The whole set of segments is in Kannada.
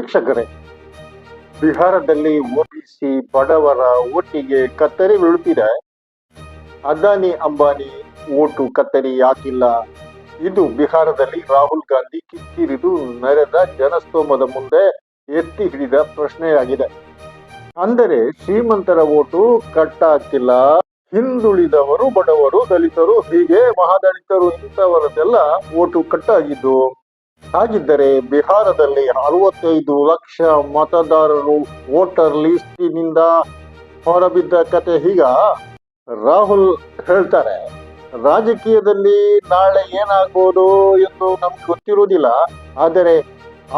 ವೀಕ್ಷಕರೇ, ಬಿಹಾರದಲ್ಲಿ ಓಬಿಸಿ ಬಡವರ ಒಟ್ಟಿಗೆ ಕತ್ತರಿ ಬೀಳುತ್ತಿದೆ. ಅದಾನಿ ಅಂಬಾನಿ ಓಟು ಕತ್ತರಿ ಯಾಕಿಲ್ಲ. ಇದು ಬಿಹಾರದಲ್ಲಿ ರಾಹುಲ್ ಗಾಂಧಿ ಕಿಕ್ಕಿರಿದು ನಡೆದ ಜನಸ್ತೋಮದ ಮುಂದೆ ಎತ್ತಿ ಹಿಡಿದ ಪ್ರಶ್ನೆಯಾಗಿದೆ. ಅಂದರೆ ಶ್ರೀಮಂತರ ಓಟು ಕಟ್ಟಾಗ್ತಿಲ್ಲ ಹಿಂದುಳಿದವರು, ಬಡವರು, ದಲಿತರು ಹೀಗೆ ಮಹಾದಲಿತರು ಇಂಥವರದೆಲ್ಲ ಓಟು ಕಟ್ಟಾಗಿದ್ದು ಹಾಗಿದ್ದರೆ ಬಿಹಾರದಲ್ಲಿ ಅರವತ್ತೈದು ಲಕ್ಷ ಮತದಾರರು ವೋಟರ್ ಲಿಸ್ಟಿನಿಂದ ಹೊರಬಿದ್ದ ಕತೆ ಈಗ ರಾಹುಲ್ ಹೇಳ್ತಾರೆ ರಾಜಕೀಯದಲ್ಲಿ ನಾಳೆ ಏನಾಗ್ಬೋದು ಎಂದು ನಮ್ಗೆ ಗೊತ್ತಿರುವುದಿಲ್ಲ. ಆದರೆ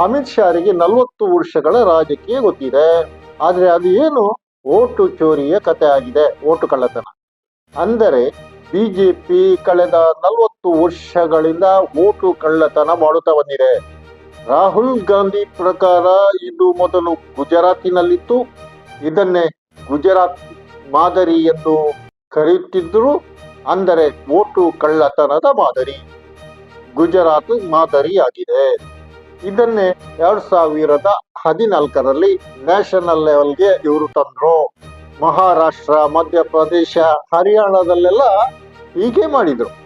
ಅಮಿತ್ ಶಾರಿಗೆ ನಲವತ್ತು ವರ್ಷಗಳ ರಾಜಕೀಯ ಗೊತ್ತಿದೆ. ಆದರೆ ಅದು ಏನು? ಓಟು ಚೋರಿಯ ಕತೆ ಆಗಿದೆ, ಓಟು ಕಳ್ಳತನ. ಅಂದರೆ ಬಿಜೆಪಿ ಕಳೆದ ನಲವತ್ತು ವರ್ಷಗಳಿಂದ ಓಟು ಕಳ್ಳತನ ಮಾಡುತ್ತಾ ಬಂದಿದೆ. ರಾಹುಲ್ ಗಾಂಧಿ ಪ್ರಕಾರ ಇದು ಮೊದಲು ಗುಜರಾತಿನಲ್ಲಿತ್ತು. ಇದನ್ನೇ ಗುಜರಾತ್ ಮಾದರಿ ಎಂದು ಕರೆಯುತ್ತಿದ್ದರು. ಅಂದರೆ ಓಟು ಕಳ್ಳತನದ ಮಾದರಿ. ಗುಜರಾತ್ ಮಾದರಿಯಾಗಿದೆ. ಇದನ್ನೇ ಎರಡ್ ಸಾವಿರದ ಹದಿನಾಲ್ಕರಲ್ಲಿ ನ್ಯಾಷನಲ್ ಲೆವೆಲ್ಗೆ ಇವರು ತಂದ್ರು. ಮಹಾರಾಷ್ಟ್ರ, ಮಧ್ಯಪ್ರದೇಶ, ಹರಿಯಾಣದಲ್ಲೆಲ್ಲ ಹೀಗೆ ಮಾಡಿದ್ರು.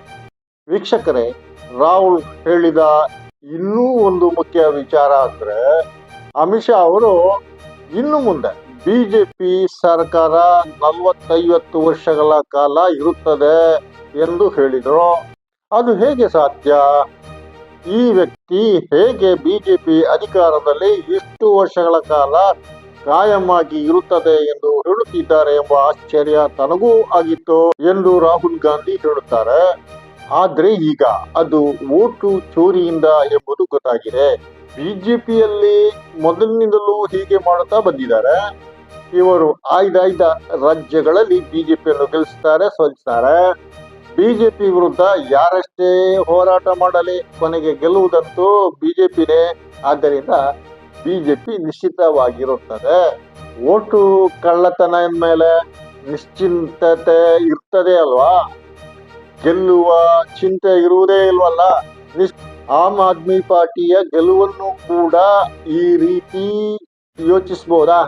ವೀಕ್ಷಕರೇ, ರಾಹುಲ್ ಹೇಳಿದ ಇನ್ನೂ ಒಂದು ಮುಖ್ಯ ವಿಚಾರ ಅಂದ್ರೆ, ಅಮಿತ್ ಶಾ ಅವರು ಇನ್ನು ಮುಂದೆ ಬಿಜೆಪಿ ಸರ್ಕಾರ ನಲವತ್ತೈವತ್ತು ವರ್ಷಗಳ ಕಾಲ ಇರುತ್ತದೆ ಎಂದು ಹೇಳಿದರು. ಅದು ಹೇಗೆ ಸಾಧ್ಯ? ಈ ವ್ಯಕ್ತಿ ಹೇಗೆ ಬಿಜೆಪಿ ಅಧಿಕಾರದಲ್ಲಿ ಇಷ್ಟು ವರ್ಷಗಳ ಕಾಲ ಕಾಯಮಾಗಿ ಇರುತ್ತದೆ ಎಂದು ಹೇಳುತ್ತಿದ್ದಾರೆ ಎಂಬ ಆಶ್ಚರ್ಯ ತನಗೂ ಆಗಿತ್ತು ಎಂದು ರಾಹುಲ್ ಗಾಂಧಿ ಹೇಳುತ್ತಾರೆ. ಆದ್ರೆ ಈಗ ಅದು ಓಟು ಚೋರಿಯಿಂದ ಎಂಬುದು ಗೊತ್ತಾಗಿದೆ. ಬಿಜೆಪಿಯಲ್ಲಿ ಮೊದಲಿನಿಂದಲೂ ಹೀಗೆ ಮಾಡುತ್ತಾ ಬಂದಿದ್ದಾರೆ. ಇವರು ಆಯ್ದಾಯ್ದ ರಾಜ್ಯಗಳಲ್ಲಿ ಬಿಜೆಪಿಯನ್ನು ಗೆಲ್ಲಿಸ್ತಾರೆ, ಸೋಲಿಸ್ತಾರೆ. ಬಿಜೆಪಿ ವಿರುದ್ಧ ಯಾರಷ್ಟೇ ಹೋರಾಟ ಮಾಡಲಿ, ಕೊನೆಗೆ ಗೆಲ್ಲುವುದಂತೂ ಬಿಜೆಪಿನೇ. ಆದ್ದರಿಂದ ಬಿಜೆಪಿ ನಿಶ್ಚಿತವಾಗಿರುತ್ತದೆ. ಓಟು ಕಳ್ಳತನ ಮೇಲೆ ನಿಶ್ಚಿಂತತೆ ಇರ್ತದೆ ಅಲ್ವಾ? ಗೆಲ್ಲುವ ಚಿಂತೆ ಇರುವುದೇ ಇಲ್ವಲ್ಲ? ಆಮ್ ಆದ್ಮಿ ಪಾರ್ಟಿಯ ಗೆಲುವನ್ನು ಕೂಡ ಈ ರೀತಿ ಯೋಚಿಸ್ಬೋದಾ?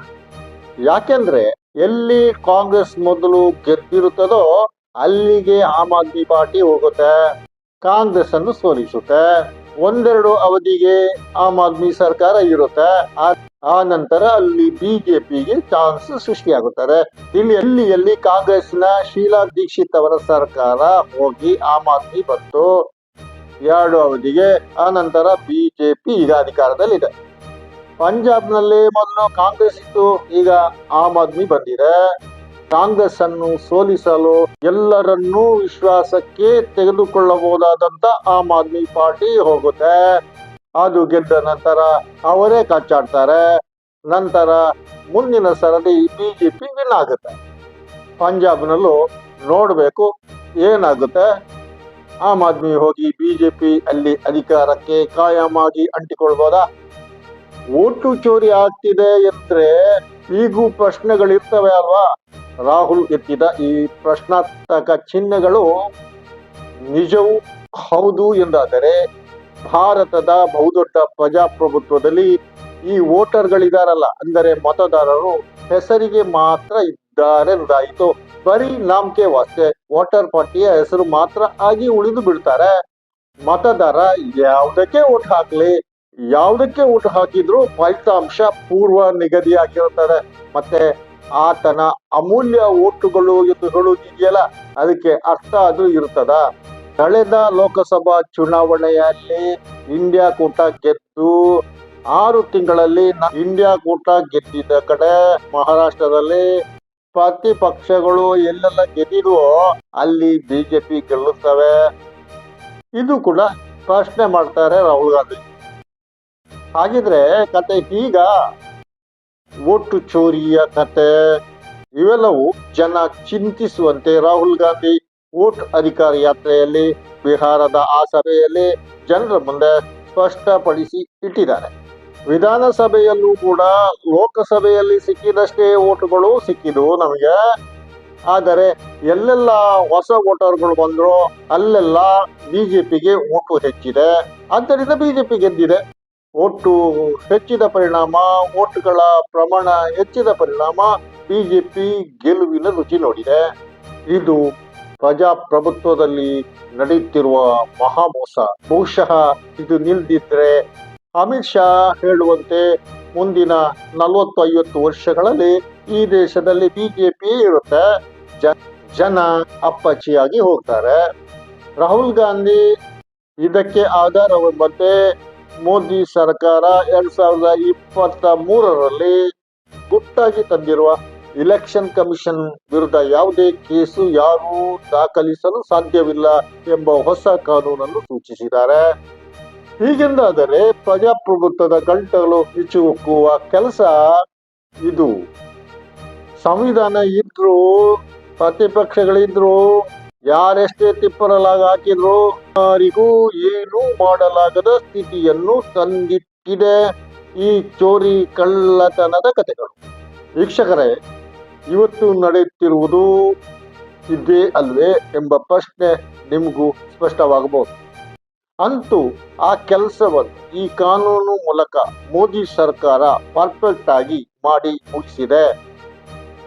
ಯಾಕೆಂದ್ರೆ ಎಲ್ಲಿ ಕಾಂಗ್ರೆಸ್ ಮೊದಲು ಗೆದ್ದಿರುತ್ತದೋ ಅಲ್ಲಿಗೆ ಆಮ್ ಆದ್ಮಿ ಪಾರ್ಟಿ ಹೋಗುತ್ತೆ, ಕಾಂಗ್ರೆಸ್ ಅನ್ನು ಸೋಲಿಸುತ್ತೆ. ಒಂದೆರಡು ಅವಧಿಗೆ ಆಮ್ ಆದ್ಮಿ ಸರ್ಕಾರ ಇರುತ್ತೆ. ಆ- ನಂತರ ಅಲ್ಲಿ ಬಿಜೆಪಿಗೆ ಚಾನ್ಸ್ ಸೃಷ್ಟಿಯಾಗುತ್ತದೆ. ಇಲ್ಲಿ ಎಲ್ಲಿ ಕಾಂಗ್ರೆಸ್ನ ಶೀಲಾ ದೀಕ್ಷಿತ್ ಅವರ ಸರ್ಕಾರ ಹೋಗಿ ಆಮ್ ಆದ್ಮಿ ಬಂತು. ಎರಡು ಅವಧಿಗೆ ಆ ನಂತರ ಬಿಜೆಪಿ ಈಗ ಅಧಿಕಾರದಲ್ಲಿದೆ. ಪಂಜಾಬ್ನಲ್ಲಿ ಮೊದಲು ಕಾಂಗ್ರೆಸ್ ಇತ್ತು, ಈಗ ಆಮ್ ಆದ್ಮಿ ಬಂದಿದೆ. ಕಾಂಗ್ರೆಸ್ ಅನ್ನು ಸೋಲಿಸಲು ಎಲ್ಲರನ್ನೂ ವಿಶ್ವಾಸಕ್ಕೆ ತೆಗೆದುಕೊಳ್ಳಬಹುದಾದಂತ ಆಮ್ ಆದ್ಮಿ ಪಾರ್ಟಿ ಹೋಗುತ್ತೆ. ಅದು ಗೆದ್ದ ನಂತರ ಅವರೇ ಕಚ್ಚಾಡ್ತಾರೆ. ನಂತರ ಮುಂದಿನ ಸರದಿ ಬಿಜೆಪಿ ವಿನ್ ಆಗುತ್ತೆ. ಪಂಜಾಬ್ನಲ್ಲೂ ನೋಡಬೇಕು ಏನಾಗುತ್ತೆ. ಆಮ್ ಆದ್ಮಿ ಹೋಗಿ ಬಿಜೆಪಿ ಅಲ್ಲಿ ಅಧಿಕಾರಕ್ಕೆ ಕಾಯಮಾಗಿ ಅಂಟಿಕೊಳ್ಬೋದಾ? ಓಟು ಚೋರಿ ಆಗ್ತಿದೆ ಎಂದ್ರೆ ಈಗೂ ಪ್ರಶ್ನೆಗಳಿರ್ತವೆ ಅಲ್ವಾ? ರಾಹುಲ್ ಎತ್ತಿದ ಈ ಪ್ರಶ್ನಾತ್ಮಕ ಚಿಹ್ನೆಗಳು ನಿಜವೂ ಹೌದು ಎಂದಾದರೆ ಭಾರತದ ಬಹುದೊಡ್ಡ ಪ್ರಜಾಪ್ರಭುತ್ವದಲ್ಲಿ ಈ ವೋಟರ್ಗಳಿದಾರಲ್ಲ, ಅಂದರೆ ಮತದಾರರು ಹೆಸರಿಗೆ ಮಾತ್ರ ಇದ್ದಾರೆ ಎಂದಾಯಿತು ಬರೀ ನಾಮಕೆ ವಾಸ್ತೆ, ವೋಟರ್ ಪಟ್ಟಿಯ ಹೆಸರು ಮಾತ್ರ ಆಗಿ ಉಳಿದು ಬಿಡ್ತಾರೆ ಮತದಾರ ಯಾವುದಕ್ಕೆ ಓಟ್ ಹಾಕ್ಲಿ, ಯಾವುದಕ್ಕೆ ಓಟ್ ಹಾಕಿದ್ರು ಫಲಿತಾಂಶ ಪೂರ್ವ ನಿಗದಿ ಆಗಿರುತ್ತದೆ ಮತ್ತೆ ಆತನ ಅಮೂಲ್ಯ ಓಟುಗಳು ಎಂದು ಹೇಳುವುದಿದೆಯಲ್ಲ ಅದಕ್ಕೆ ಅರ್ಥ ಅದು ಇರುತ್ತದ? ಕಳೆದ ಲೋಕಸಭಾ ಚುನಾವಣೆಯಲ್ಲಿ ಇಂಡಿಯಾ ಕೂಟ ಗೆದ್ದು ಆರು ತಿಂಗಳಲ್ಲಿ ಇಂಡಿಯಾ ಕೂಟ ಗೆದ್ದಿದ್ದ ಕಡೆ ಮಹಾರಾಷ್ಟ್ರದಲ್ಲಿ ಪ್ರತಿಪಕ್ಷಗಳು ಎಲ್ಲೆಲ್ಲ ಗೆದ್ದಿದ್ವೋ ಅಲ್ಲಿ ಬಿಜೆಪಿ ಗೆಲ್ಲುತ್ತವೆ. ಇದು ಕೂಡ ಪ್ರಶ್ನೆ ಮಾಡ್ತಾರೆ ರಾಹುಲ್ ಗಾಂಧಿ. ಹಾಗಿದ್ರೆ ಕತೆ ಈಗ ಒಟ್ಟು ಚೋರಿಯ ಕತೆ. ಇವೆಲ್ಲವೂ ಜನ ಚಿಂತಿಸುವಂತೆ ರಾಹುಲ್ ಗಾಂಧಿ ಓಟ್ ಅಧಿಕಾರ ಯಾತ್ರೆಯಲ್ಲಿ ಬಿಹಾರದ ಆ ಸಭೆಯಲ್ಲಿ ಜನರ ಮುಂದೆ ಸ್ಪಷ್ಟಪಡಿಸಿ ಇಟ್ಟಿದ್ದಾರೆ. ವಿಧಾನಸಭೆಯಲ್ಲೂ ಕೂಡ ಲೋಕಸಭೆಯಲ್ಲಿ ಸಿಕ್ಕಿದಷ್ಟೇ ಓಟುಗಳು ಸಿಕ್ಕಿದವು ನಮಗೆ. ಆದರೆ ಎಲ್ಲೆಲ್ಲ ಹೊಸ ವೋಟರ್ಗಳು ಬಂದ್ರು ಅಲ್ಲೆಲ್ಲ ಬಿಜೆಪಿಗೆ ಓಟು ಹೆಚ್ಚಿದೆ. ಆದ್ದರಿಂದ ಬಿಜೆಪಿ ಗೆದ್ದಿದೆ. ಓಟು ಹೆಚ್ಚಿದ ಪರಿಣಾಮ ಓಟುಗಳ ಪ್ರಮಾಣ ಹೆಚ್ಚಿದ ಪರಿಣಾಮ ಬಿಜೆಪಿ ಗೆಲುವಿನ ರುಚಿ ನೋಡಿದೆ. ಇದು ಪ್ರಜಾಪ್ರಭುತ್ವದಲ್ಲಿ ನಡೆಯುತ್ತಿರುವ ಮಹಾಮೋಸ, ಬಹುಶಃ ಇದು ನಿಲ್ದಿದ್ರೆ ಅಮಿತ್ ಶಾ ಹೇಳುವಂತೆ ಮುಂದಿನ ನಲವತ್ತು ಐವತ್ತು ವರ್ಷಗಳಲ್ಲಿ ಈ ದೇಶದಲ್ಲಿ ಬಿಜೆಪಿ ಇರುತ್ತೆ. ಜನ ಅಪ್ಪಚ್ಚಿಯಾಗಿ ಹೋಗ್ತಾರೆ. ರಾಹುಲ್ ಗಾಂಧಿ ಇದಕ್ಕೆ ಆಧಾರವೆಂಬಂತೆ ಮೋದಿ ಸರ್ಕಾರ ಎರಡ್ ಸಾವಿರದ ಇಪ್ಪತ್ತ ಮೂರರಲ್ಲಿ ಗುಟ್ಟಾಗಿ ತಂದಿರುವ ಇಲೆಕ್ಷನ್ ಕಮಿಷನ್ ವಿರುದ್ಧ ಯಾವುದೇ ಕೇಸು ಯಾರೂ ದಾಖಲಿಸಲು ಸಾಧ್ಯವಿಲ್ಲ ಎಂಬ ಹೊಸ ಕಾನೂನನ್ನು ಸೂಚಿಸಿದ್ದಾರೆ. ಹೀಗೆಂದಾದರೆ ಪ್ರಜಾಪ್ರಭುತ್ವದ ಗಂಟಲು ಹಿಚ್ಚುಕುವ ಕೆಲಸ ಇದು. ಸಂವಿಧಾನ ಇದ್ರು, ಪ್ರತಿಪಕ್ಷಗಳಿದ್ರು ಯಾರೆಷ್ಟೇ ತಿಪ್ಪರಲಾಗ ಹಾಕಿದ್ರು, ಯಾರಿಗೂ ಏನೂ ಮಾಡಲಾಗದ ಸ್ಥಿತಿಯನ್ನು ತಂದಿಟ್ಟಿದೆ ಈ ಚೋರಿ ಕಳ್ಳತನದ ಕಥೆಗಳು. ವೀಕ್ಷಕರೇ ಇವತ್ತು ನಡೆಯುತ್ತಿರುವುದು ಇದೇ ಅಲ್ವೇ ಎಂಬ ಪ್ರಶ್ನೆ ನಿಮಗೂ ಸ್ಪಷ್ಟವಾಗಬಹುದು. ಅಂತೂ ಆ ಕೆಲಸವನ್ನು ಈ ಕಾನೂನು ಮೂಲಕ ಮೋದಿ ಸರ್ಕಾರ ಪರ್ಫೆಕ್ಟ್ ಆಗಿ ಮಾಡಿ ಮುಗಿಸಿದೆ.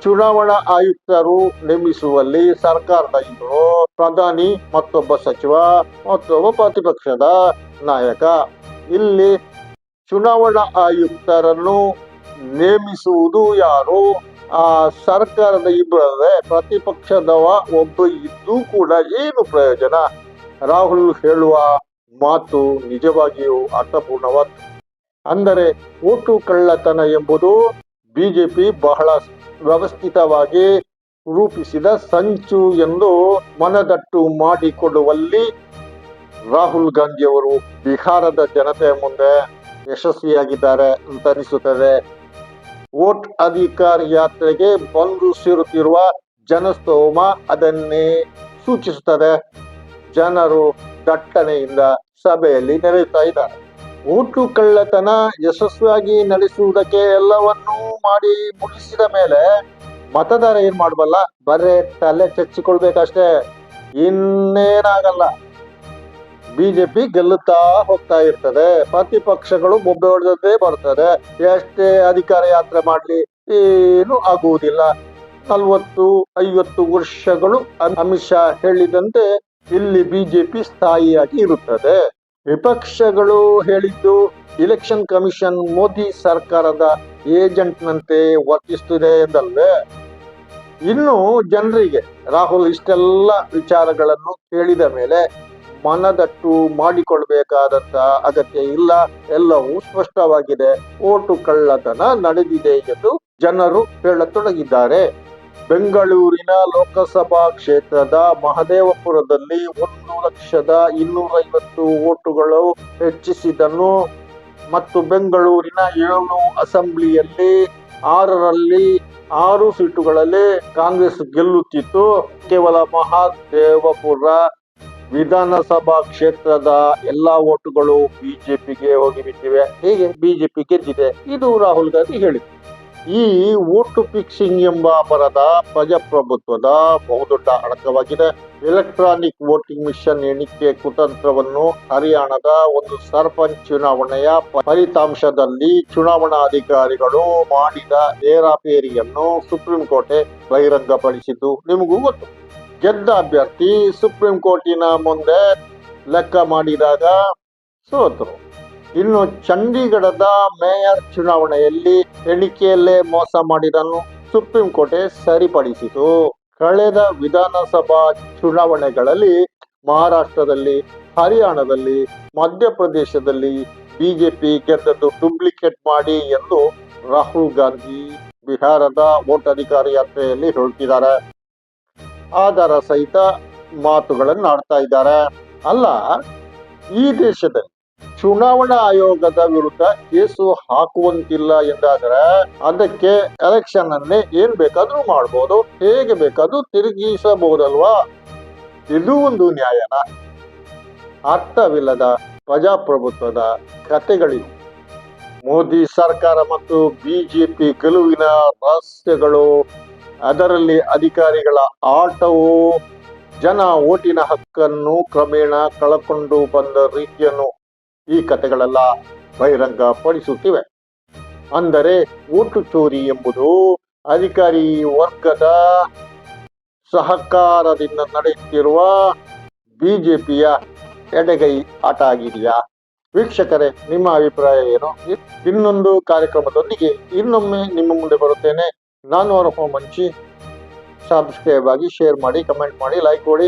ಚುನಾವಣಾ ಆಯುಕ್ತರು ನೇಮಿಸುವಲ್ಲಿ ಸರ್ಕಾರದ ಇಬ್ಬರು ಪ್ರಧಾನಿ, ಮತ್ತೊಬ್ಬ ಸಚಿವ, ಮತ್ತೊಬ್ಬ ಪ್ರತಿಪಕ್ಷದ ನಾಯಕ. ಇಲ್ಲಿ ಚುನಾವಣಾ ಆಯುಕ್ತರನ್ನು ನೇಮಿಸುವುದು ಯಾರು? ಸರ್ಕಾರದ ಇಬ್ಬರಲ್ಲದೆ ಪ್ರತಿಪಕ್ಷದವ ಒಬ್ಬ ಇದ್ದೂ ಕೂಡ ಏನು ಪ್ರಯೋಜನ? ರಾಹುಲ್ ಹೇಳುವ ಮಾತು ನಿಜವಾಗಿಯೂ ಅರ್ಥಪೂರ್ಣವಾದ ಅಂದರೆ ಓಟು ಕಳ್ಳತನ ಎಂಬುದು ಬಿಜೆಪಿ ಬಹಳ ವ್ಯವಸ್ಥಿತವಾಗಿ ರೂಪಿಸಿದ ಸಂಚು ಎಂದು ಮನದಟ್ಟು ಮಾಡಿಕೊಡುವಲ್ಲಿ ರಾಹುಲ್ ಗಾಂಧಿಯವರು ಬಿಹಾರದ ಜನತೆಯ ಮುಂದೆ ಯಶಸ್ವಿಯಾಗಿದ್ದಾರೆ ಅಂತ ಅನಿಸುತ್ತದೆ. ವೋಟ್ ಅಧಿಕಾರ ಯಾತ್ರೆಗೆ ಬಂದು ಸೇರುತ್ತಿರುವ ಜನಸ್ತೋಮ ಅದನ್ನೇ ಸೂಚಿಸುತ್ತದೆ. ಜನರು ದಟ್ಟಣೆಯಿಂದ ಸಭೆಯಲ್ಲಿ ನೆರೆಯುತ್ತಾ ಇದ್ದಾರೆ. ಓಟು ಕಳ್ಳತನ ಯಶಸ್ವಿಯಾಗಿ ನಡೆಸುವುದಕ್ಕೆ ಎಲ್ಲವನ್ನೂ ಮಾಡಿ ಮುಗಿಸಿದ ಮೇಲೆ ಮತದಾರ ಏನ್ ಮಾಡಬಲ್ಲ, ಬರೇ ತಲೆ ಚಚ್ಚಿಕೊಳ್ಬೇಕಷ್ಟೇ. ಇನ್ನೇನಾಗಲ್ಲ. ಬಿಜೆಪಿ ಗೆಲ್ಲುತ್ತಾ ಹೋಗ್ತಾ ಇರ್ತದೆ. ಪ್ರತಿಪಕ್ಷಗಳು ಬೊಬ್ಬೆ ಬರ್ತದೆ. ಎಷ್ಟೇ ಅಧಿಕಾರ ಯಾತ್ರೆ ಮಾಡಲಿ ಏನು ಆಗುವುದಿಲ್ಲ. ನಲ್ವತ್ತು, ಐವತ್ತು ವರ್ಷಗಳು ಅಮ್- ಅಮಿತ್ ಶಾ ಹೇಳಿದಂತೆ ಇಲ್ಲಿ ಬಿಜೆಪಿ ಸ್ಥಾಯಿಯಾಗಿ ಇರುತ್ತದೆ. ವಿಪಕ್ಷಗಳು ಹೇಳಿದ್ದು ಇಲೆಕ್ಷನ್ ಕಮಿಷನ್ ಮೋದಿ ಸರ್ಕಾರದ ಏಜೆಂಟ್ನಂತೆ ವರ್ತಿಸುತ್ತಿದೆ ಎಂದಲ್ವೇ? ಇನ್ನು ಜನರಿಗೆ ರಾಹುಲ್ ಇಷ್ಟೆಲ್ಲ ವಿಚಾರಗಳನ್ನು ಹೇಳಿದ ಮೇಲೆ ಮನದಟ್ಟು ಮಾಡಿಕೊಳ್ಬೇಕಾದಂತ ಅಗತ್ಯ ಇಲ್ಲ. ಎಲ್ಲವೂ ಸ್ಪಷ್ಟವಾಗಿದೆ. ಓಟು ಕಳ್ಳತನ ನಡೆದಿದೆ ಎಂದು ಜನರು ಹೇಳತೊಡಗಿದ್ದಾರೆ. ಬೆಂಗಳೂರಿನ ಲೋಕಸಭಾ ಕ್ಷೇತ್ರದ ಮಹದೇವಪುರದಲ್ಲಿ ಒಂದು ಲಕ್ಷದ ಇನ್ನೂರೈವತ್ತು ಓಟುಗಳು ಹೆಚ್ಚಿಸಿದನು ಮತ್ತು ಬೆಂಗಳೂರಿನ ಏಳು ಅಸೆಂಬ್ಲಿಯಲ್ಲಿ ಆರರಲ್ಲಿ ಆರು ಸೀಟುಗಳಲ್ಲಿ ಕಾಂಗ್ರೆಸ್ ಗೆಲ್ಲುತ್ತಿತ್ತು. ಕೇವಲ ಮಹಾದೇವಪುರ ವಿಧಾನಸಭಾ ಕ್ಷೇತ್ರದ ಎಲ್ಲಾ ಓಟುಗಳು ಬಿಜೆಪಿಗೆ ಹೋಗಿಬಿಟ್ಟಿವೆ ಹೀಗೆ ಬಿಜೆಪಿ ಗೆದ್ದಿದೆ. ಇದು ರಾಹುಲ್ ಗಾಂಧಿ ಹೇಳಿದ್ರು ಈ ಓಟು ಫಿಕ್ಸಿಂಗ್ ಎಂಬ ಅಪರಾಧ ಪ್ರಜಾಪ್ರಭುತ್ವದ ಬಹುದೊಡ್ಡ ಅಡಕವಾಗಿದೆ. ಎಲೆಕ್ಟ್ರಾನಿಕ್ ವೋಟಿಂಗ್ ಮಿಷನ್ ಎಣಿಕೆ ಕುತಂತ್ರವನ್ನು ಹರಿಯಾಣದ ಒಂದು ಸರ್ಪಂಚ್ ಚುನಾವಣೆಯ ಫಲಿತಾಂಶದಲ್ಲಿ ಚುನಾವಣಾಧಿಕಾರಿಗಳು ಮಾಡಿದ ಏರಾಪೇರಿಯನ್ನು ಸುಪ್ರೀಂ ಕೋರ್ಟೆ ಬಹಿರಂಗಪಡಿಸಿದ್ದು ನಿಮಗೂ ಗೊತ್ತು. ಗೆದ್ದ ಅಭ್ಯರ್ಥಿ ಸುಪ್ರೀಂ ಕೋರ್ಟಿನ ಮುಂದೆ ಲೆಕ್ಕ ಮಾಡಿದಾಗ ಸೋತರು. ಇನ್ನು ಚಂಡೀಗಢದ ಮೇಯರ್ ಚುನಾವಣೆಯಲ್ಲಿ ಎಣಿಕೆಯಲ್ಲೇ ಮೋಸ ಮಾಡಿದನು ಸುಪ್ರೀಂ ಕೋರ್ಟ್ ಸರಿಪಡಿಸಿತು. ಕಳೆದ ವಿಧಾನಸಭಾ ಚುನಾವಣೆಗಳಲ್ಲಿ ಮಹಾರಾಷ್ಟ್ರದಲ್ಲಿ, ಹರಿಯಾಣದಲ್ಲಿ, ಮಧ್ಯಪ್ರದೇಶದಲ್ಲಿ ಬಿಜೆಪಿ ಗೆದ್ದದ್ದು ಡೂಪ್ಲಿಕೇಟ್ ಮಾಡಿ ಎಂದು ರಾಹುಲ್ ಗಾಂಧಿ ಬಿಹಾರದ ವೋಟಧಿಕಾರ ಯಾತ್ರೆಯಲ್ಲಿ ಹೇಳ್ತಿದ್ದಾರೆ ಆಧಾರ ಸಹಿತ ಮಾತುಗಳನ್ನು ಆಡ್ತಾ ಇದ್ದಾರೆ. ಅಲ್ಲ, ಈ ದೇಶದಲ್ಲಿ ಚುನಾವಣಾ ಆಯೋಗದ ವಿರುದ್ಧ ಕೇಸು ಹಾಕುವಂತಿಲ್ಲ ಎಂದಾದರೆ ಅದಕ್ಕೆ ಎಲೆಕ್ಷನ್ ಅನ್ನೇ ಏನ್ ಬೇಕಾದ್ರೂ ಮಾಡ್ಬೋದು, ಹೇಗೆ ಬೇಕಾದ್ರೂ ತಿರುಗಿಸಬಹುದಲ್ವಾ? ಇದು ಒಂದು ನ್ಯಾಯನ ಅರ್ಥವಿಲ್ಲದ ಪ್ರಜಾಪ್ರಭುತ್ವದ ಕಥೆಗಳಿವೆ ಮೋದಿ ಸರ್ಕಾರ ಮತ್ತು ಬಿಜೆಪಿ ಗೆಲುವಿನ ರಹಸ್ಯಗಳು ಅದರಲ್ಲಿ ಅಧಿಕಾರಿಗಳ ಆಟವು ಜನ ಓಟಿನ ಹಕ್ಕನ್ನು ಕ್ರಮೇಣ ಕಳಕೊಂಡು ಬಂದ ರೀತಿಯನ್ನು ಈ ಕಥೆಗಳೆಲ್ಲ ಬಹಿರಂಗಪಡಿಸುತ್ತಿವೆ. ಅಂದರೆ ಓಟು ಚೋರಿ ಎಂಬುದು ಅಧಿಕಾರಿ ವರ್ಗದ ಸಹಕಾರದಿಂದ ನಡೆಯುತ್ತಿರುವ ಬಿಜೆಪಿಯ ಎಡೆಗೈ ಆಟ ಆಗಿದೆಯಾ? ವೀಕ್ಷಕರೇ, ನಿಮ್ಮ ಅಭಿಪ್ರಾಯ ಏನು? ಇನ್ನೊಂದು ಕಾರ್ಯಕ್ರಮದೊಂದಿಗೆ ಇನ್ನೊಮ್ಮೆ ನಿಮ್ಮ ಮುಂದೆ ಬರುತ್ತೇನೆ. ನಾನು ಅವರ ಮಂಚಿ ಸಬ್ಸ್ಕ್ರೈಬ್ ಆಗಿ ಶೇರ್ ಮಾಡಿ ಕಮೆಂಟ್ ಮಾಡಿ ಲೈಕ್ ಕೊಡಿ.